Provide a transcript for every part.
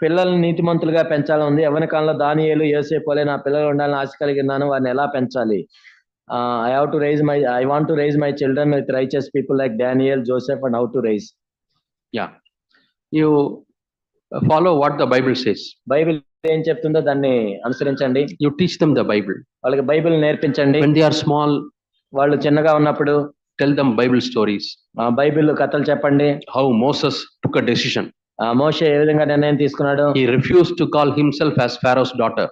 పిల్లల్ని నీతిమంతులుగా పెంచాలని ఉంది యవ్వన కాలంలో దానియేలు యోసేపు వలె నా పిల్లలు ఉండాలని ఆశ కలిగి ఉన్నాను వారిని ఎలా పెంచాలి I have to raise my I want to raise my children with righteous people like Daniel Joseph and how to raise You uh, follow what the Bible says. Bible ఏం చెప్తుందో దాన్ని అనుసరించండి You teach them the Bible. వాళ్ళకి Bible నేర్పించండి When they are small, వాళ్ళు చిన్నగా ఉన్నప్పుడు them Bible stories. ఆ బైబిల్ కథలు చెప్పండి How Moses took a decision. మోషే ఏ విధంగా నిర్ణయం తీసుకున్నాడు? He refuse to call himself Pharaoh's daughter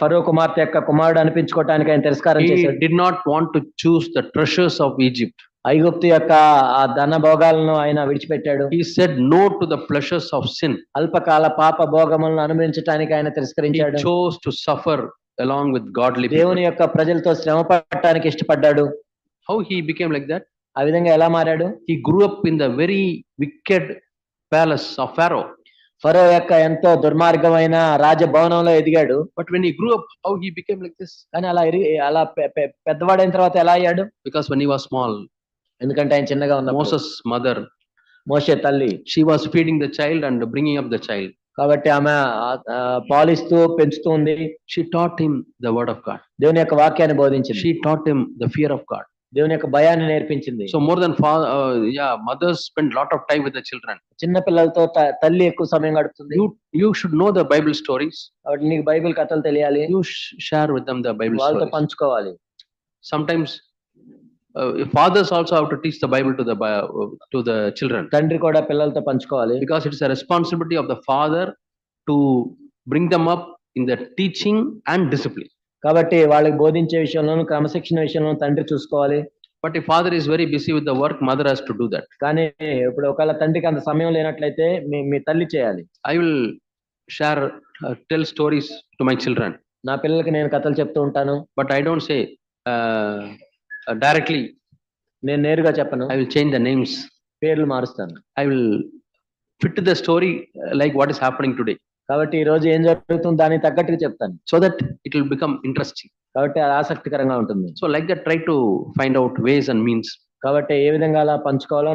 ఫరో కుమార్తె యొక్క కుమారుడు అనిపించుకోవటానికి ఆయన తిరస్కారం did not want to choose the treasures of Egypt ఐగుప్తు యొక్క ఆ ధన భోగాలను ఆయన విడిచిపెట్టాడు. He said no to the pleasures of sin అల్పకాల పాప భోగములను అనుభవించడానికి ఆయన తిరస్కరించాడు. Chose to suffer along with godly దేవుని యొక్క ప్రజలతో శ్రమ పడటానికి ఇష్టపడ్డాడు. How he became like that ఆ విధంగా ఎలా మారాడు? He grew up in the very wicked palace of Pharaoh. ఫరో యొక్క ఎంతో దుర్మార్గమైన రాజభవనంలో ఎదిగాడు. But when he grew up how he became like this కానీ అలా అలా పెద్దవాడైన తర్వాత ఎలా అయ్యాడు? బికాస్ వన్ వాస్ స్మాల్ ఎందుకంటే ఆయన చిన్నగా ఉన్న మోసస్ మదర్ మోసే తల్లి. She was feeding the child and bringing up the child కాబట్టి ఆమె పాలిస్తూ పెంచుతుంది she taught him the word of God దేవుని యొక్క వాక్యాన్ని బోధించింది. She taught him the fear of God దేవుని యొక్క భయాన్ని నేర్పించింది father, uh, yeah, mothers spend lot of time with the children. చిన్న పిల్లలతో తల్లి ఎక్కువ సమయం గడుపుతుంది you should know the Bible stories. కాబట్టి నీకు బైబిల్ కథలు తెలియాలి sh- share with them the Bible వాళ్ళతో. పంచుకోవాలి uh, fathers also have to teach the Bible to the Bi- uh, to the children తండ్రి కూడా పిల్లలతో పంచుకోవాలి is a responsibility of the father to bring them up in the teaching and discipline. కాబట్టి వాళ్ళకి బోధించే విషయంలోనూ క్రమశిక్షణ విషయంలో తండ్రి చూసుకోవాలి. బట్ ఈ father is very busy with the work mother has to do that కానీ ఇప్పుడు ఒకవేళ తండ్రికి అంత సమయం లేనట్లయితే మీ మీ తల్లి చేయాలి. I will share tell stories to my children నా పిల్లలకి నేను కథలు చెప్తూ ఉంటాను. But I don't say directly నేను నేరుగా చెప్పను. I will change the names పేర్లు మారుస్తాను. I will fit the story like what is happening today కాబట్టి ఈ రోజు ఏం జరుగుతుందో దాని తగ్గట్టుగా చెప్తాను. So that it will become interesting కాబట్టి అది ఆసక్తికరంగా ఉంటుంది. So like that try to find out ways and means కాబట్టి ఏ విధంగా అలా పంచుకోవాలో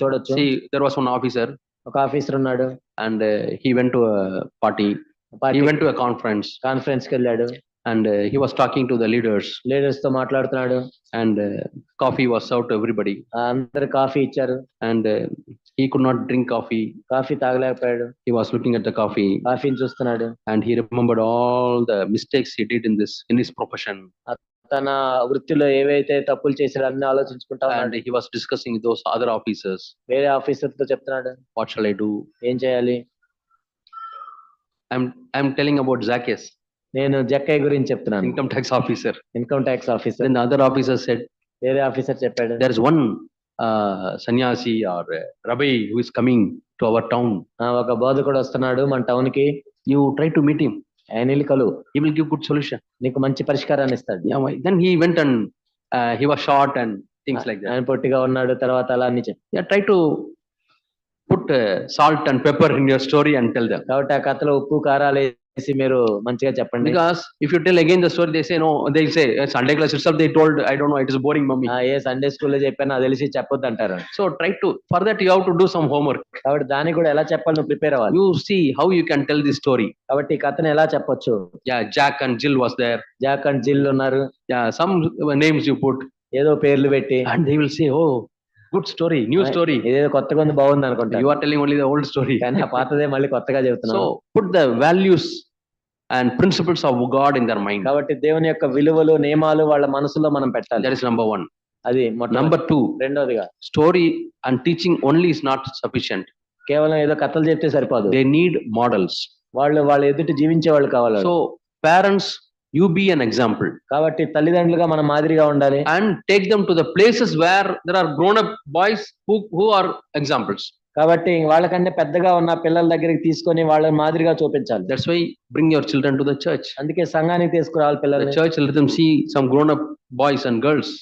చూడొచ్చు. దెర్ వాస్ ఒన్ ఆఫీసర్ ఒక ఆఫీసర్ ఉన్నాడు. And he went party. Party went to conference కాన్ఫరెన్స్కి వెళ్ళాడు. And he was talking to the leaders లీడర్స్తో మాట్లాడుతున్నాడు. And coffee was out everybody అందరు కాఫీ ఇచ్చారు. And he could not drink coffee coffee తాగలేకపోయాడు. He was looking at the coffee కాఫీని చూస్తున్నాడు. And he remembered all the mistakes he did in this in this profession తన వృత్తిలో ఏవైతే తప్పులు చేశారు అన్ని ఆలోచించుకుంటా and he was discussing those other officers వేరే ఆఫీసర్తో చెప్తున్నాడు. వాట్ షల్ ఐ డూ ఏం చేయాలి? I'm I'm telling about Zacchaeus నేను జక్కయ్య గురించి చెప్తున్నాను. Income tax officer income tax officer other officer said వేరే ఆఫీసర్ చెప్పాడు. There is one sanyasi or rabbi who is coming to our town ఒక బోధకుడు వస్తున్నాడు మన టౌన్కి. You try to meet him ఆయన కలు. హీ గివ్ గుడ్ సొల్యూషన్ నీకు మంచి పరిష్కారాన్ని ఇస్తాడు. Then he went and he was short and things like ఆయన పొట్టిగా ఉన్నాడు తర్వాత అలా అని try to put salt and pepper in your story and tell them కాబట్టి ఆ కథలో ఉప్పు కారాలు అనేసి మీరు మంచిగా చెప్పండి. Because if you tell again the story they say no they say Sunday class it's they told I don't know it's boring mummy A Sunday స్కూల్లో చెప్పానో తెలిసి చెప్పవద్దంటారు so try to for that you have to do some homework కాబట్టి దానికి కూడా ఎలా చెప్పాలి నువ్వు prepare అవ్వాలి. You see how you can tell the story కాబట్టి కథను ఎలా చెప్పొచ్చు? Yeah Jack and Jill was there Jack and Jill ఉన్నారు. Yeah some names you put ఏదో పేర్లు పెట్టి. And they will say oh good story new story ఏదో కొత్తగా ఉంది బాగుంది అనుకుంటా you are telling only the old story కానీ ఆ పాతదే మళ్ళీ కొత్తగా చెబుతున్నా so put the values and principles of god in their mind కాబట్టి దేవుని యొక్క విలువలు నియమాలు వాళ్ళ మనసులో మనం పెట్టాలి that is number one అది మొట్ట- number two రెండోదిగా story and teaching only is not sufficient కేవలం ఏదో కథలు చెప్తే సరిపోదు they need models వాళ్ళు వాళ్ళ ఎదుటి జీవించే వాళ్ళు కావాలి so parents you be an example కాబట్టి తల్లిదండ్రులుగా మనం మాదిరిగా ఉండాలి and take them to the places where there are grown up boys who who are examples కాబట్టి వాళ్ళకంటే పెద్దగా ఉన్న పిల్లల దగ్గరికి తీసుకొని వాళ్ళ మాదిరిగా చూపించాలి. That's why bring your children to the church అందుకే సంఘానికి తీసుకురావాలి పిల్లల church let see some grown up boys and girls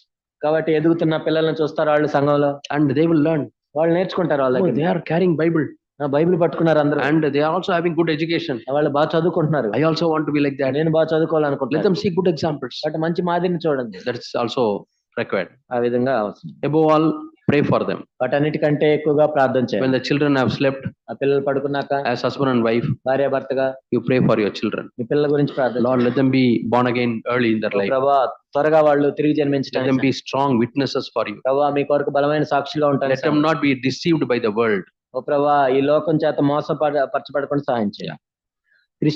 కాబట్టి ఎదుగుతున్న పిల్లల్ని చూస్తారు వాళ్ళు సంఘంలో. అండ్ దే విల్ లెర్న్ వాళ్ళు నేర్చుకుంటారు వాళ్ళ దగ్గర దే ఆర్ క్యారింగ్ బైబిల్ నా బైబిల్ పట్టుకున్నారు అందరు. And they also having good education వాళ్ళు బాగా చదువుకుంటున్నారు. I also want be like that నేను బాగా చదువుకోవాలనుకుంటున్నాను. సీ గుడ్ ఎగ్జాంపుల్స్ బట్ మంచి మాదిరిని చూడండి. దట్స్ ఆల్సో రిక్వైర్డ్ ఆ విధంగా అవసరం. Above all pray for them అన్నిటికంటే ఎక్కువగా ప్రార్థన చేయాలి చిల్డ్రన్ హావ్ స్లెప్ట్ ఆ పిల్లలు పడుకున్నాక యాస్ హస్బెండ్ అండ్ వైఫ్ భార్య భర్తగా you pray for your children మీ పిల్లల గురించి ప్రార్థన Lord let them be early in life ప్రభువా త్వరగా వాళ్ళు తిరిగి జన్మించడానికి them be strong witnesses for you ప్రభువా మీ కొరకు బలమైన సాక్షిగా ఉంటారు let not be deceived by the world ఓ ప్రభువా ఈ లోకం చేత మోసపరచబడకుండా సహాయం చేయాలి